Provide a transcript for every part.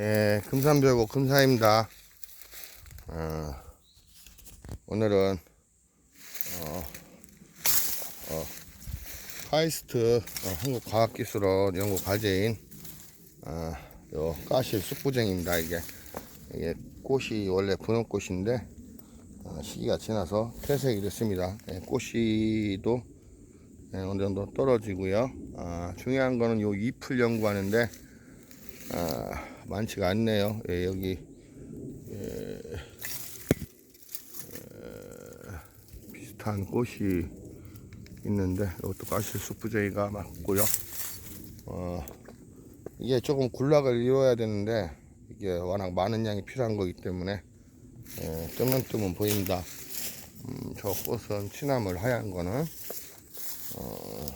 예, 금산별고 금사입니다. 어, 오늘은 어, 어, 카이스트 어, 한국과학기술원 연구 과제인 어, 요 가실 쑥부쟁입니다. 이게 이게 꽃이 원래 분홍꽃인데 어, 시기가 지나서 퇴색이 됐습니다. 예, 꽃이도 예, 어느 정도 떨어지고요. 아, 중요한 거는 요 잎을 연구하는데 아, 많지가 않네요. 예, 여기 예, 에, 비슷한 꽃이 있는데 이것도 가실 수프제이가 맞고요. 어, 이게 조금 군락을 이루어야 되는데 이게 워낙 많은 양이 필요한 거기 때문에 예, 뜨문뜨문 보입니다. 음, 저 꽃은 취나물 하얀 거는 어,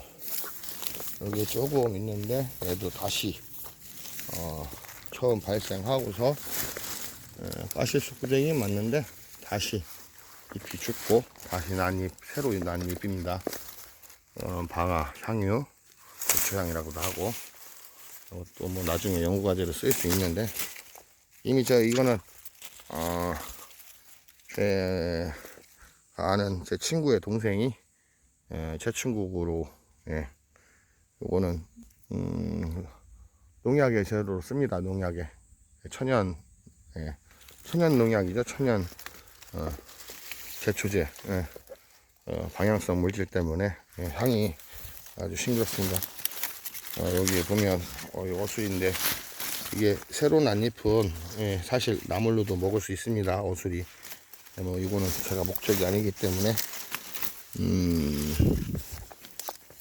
여기 조금 있는데 얘도 다시 어, 처음 발생하고서 에, 가시수구쟁이 맞는데 다시 잎이 죽고 다시 난잎 새로 난 잎입니다. 어, 방아, 향유, 고추향이라고도 하고 또뭐 나중에 연구과제로 쓸 수 있는데 이미 저 이거는 어, 제 아는 제 친구의 동생이 예, 제 친구로 예, 요거는 음, 농약의 재료로 씁니다. 농약에 천연 예, 천연 농약이죠. 천연 어, 제초제 예, 어, 방향성 물질 때문에 예, 향이 아주 싱그럽습니다. 어, 여기 보면 어, 이 어술인데 이게 새로 난 잎은 예, 사실 나물로도 먹을 수 있습니다. 어술이 예, 뭐 이거는 제가 목적이 아니기 때문에 음,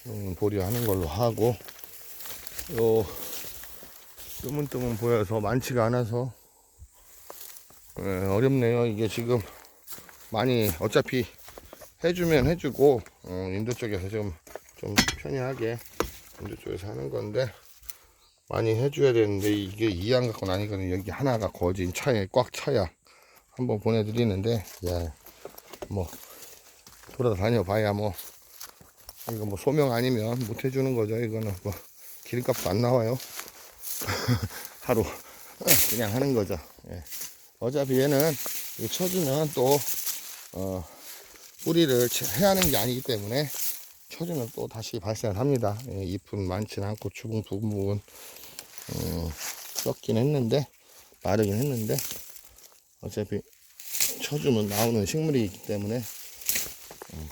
음, 보류하는 걸로 하고 요 뜨문뜨문 보여서 많지가 않아서 예, 어렵네요. 이게 지금 많이 어차피 해주면 해주고 어, 인도 쪽에서 좀, 좀 편리하게 인도 쪽에서 하는 건데 많이 해줘야 되는데 이게 이양 갖고 나니까는 여기 하나가 거진 차에 꽉 차야 한번 보내드리는데 야, 뭐 돌아다녀 봐야 뭐 이거 뭐 소명 아니면 못 해주는 거죠. 이거는 뭐 기름값도 안 나와요. 하루 그냥 하는 거죠. 예. 어차피 얘는 쳐주면 또 어, 뿌리를 해야 하는 게 아니기 때문에 쳐주면 또 다시 발생을 합니다. 예, 잎은 많지는 않고 주붕 부분 음, 썩긴 했는데 마르긴 했는데 어차피 쳐주면 나오는 식물이기 때문에 음,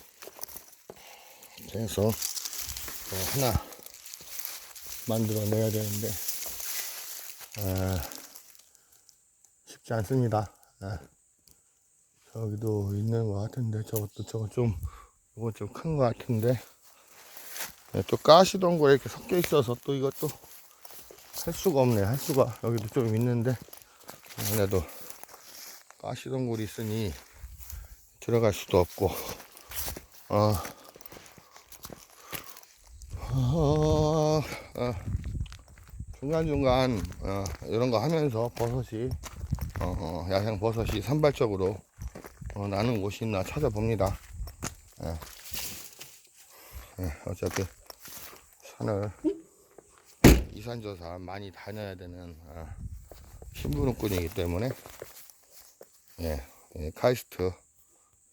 그래서 또 하나 만들어내야 되는데 아, 쉽지 않습니다. 아, 저기도 있는 것 같은데 저것도 저거 좀 이거 좀 큰 것 같은데. 네, 또 가시동굴에 이렇게 섞여 있어서 또 이것도 할 수가 없네. 할 수가 여기도 좀 있는데. 그래도 가시동굴이 있으니 들어갈 수도 없고. 어, 어, 어, 중간중간 어, 이런 거 하면서 버섯이 어, 어, 야생 버섯이 산발적으로 어, 나는 곳이 있나 찾아봅니다. 예. 예, 어차피 산을 이산저산 많이 다녀야 되는 어, 신부름꾼이기 때문에 예, 예, 카이스트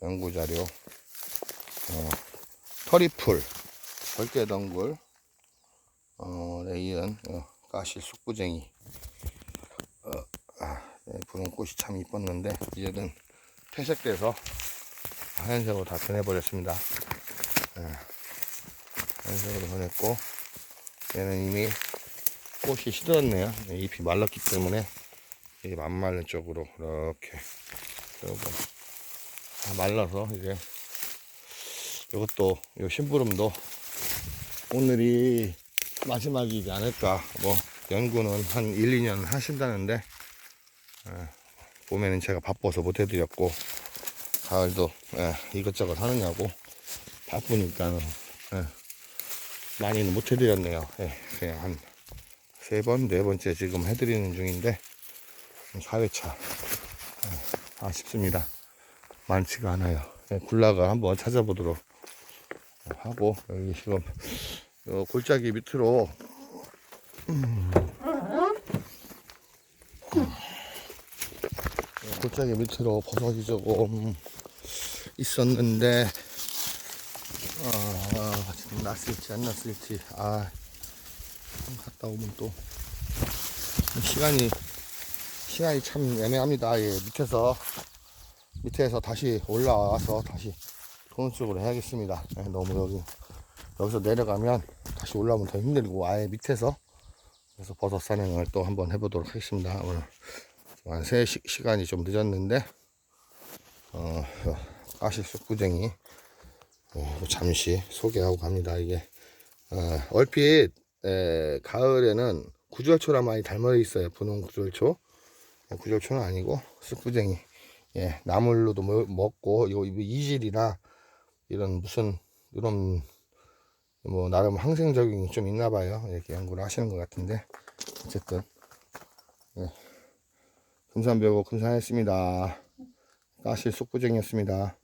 연구자료 어, 터리풀 절개덩굴 어, 네, 이은 어, 가시 숙부쟁이 어, 아, 네, 분홍 꽃이 참 이뻤는데 이제는 퇴색돼서 하얀색으로 다 변해버렸습니다. 예, 하얀색으로 변했고 얘는 이미 꽃이 시들었네요. 예, 잎이 말랐기 때문에 이게 만말른 쪽으로 이렇게 그리고 다 말라서 이제 이것도 요 심부름도 오늘이 마지막이지 않을까 뭐 연구는 한 1, 2년 하신다는데 예, 봄에는 제가 바빠서 못 해드렸고 가을도 예, 이것저것 하느냐고 바쁘니까 예, 많이는 못 해드렸네요. 예, 그냥 한 세 번, 네 번째 지금 해드리는 중인데 4회차 예, 아쉽습니다. 많지가 않아요. 예, 굴락을 한번 찾아보도록 하고 여기 지금 요 골짜기 밑으로 음, 저기 밑으로 버섯이 조금 있었는데 어, 어, 지금 났을지 안 났을지 아 갔다 오면 또 시간이 시간이 참 애매합니다. 예, 밑에서 밑에서 다시 올라와서 다시 도는 쪽으로 해야겠습니다. 예, 너무 여기 여기서 내려가면 다시 올라오면 더 힘들고 아예 밑에서 그래서 버섯 사냥을 또 한번 해보도록 하겠습니다. 오늘 한 3시, 시간이 좀 늦었는데 어, 가시 쑥구쟁이 어, 잠시 소개하고 갑니다. 이게 어, 얼핏 에, 가을에는 구절초랑 많이 닮아 있어요. 분홍 구절초. 어, 구절초는 아니고 쑥구쟁이. 예, 나물로도 먹- 먹고 이거 이질이나 이런 무슨 이런 뭐 나름 항생적인 게좀 있나 봐요. 이렇게 연구를 하시는 것 같은데 어쨌든 예. 금산배고 금산했습니다. 가시 쑥구쟁이였습니다.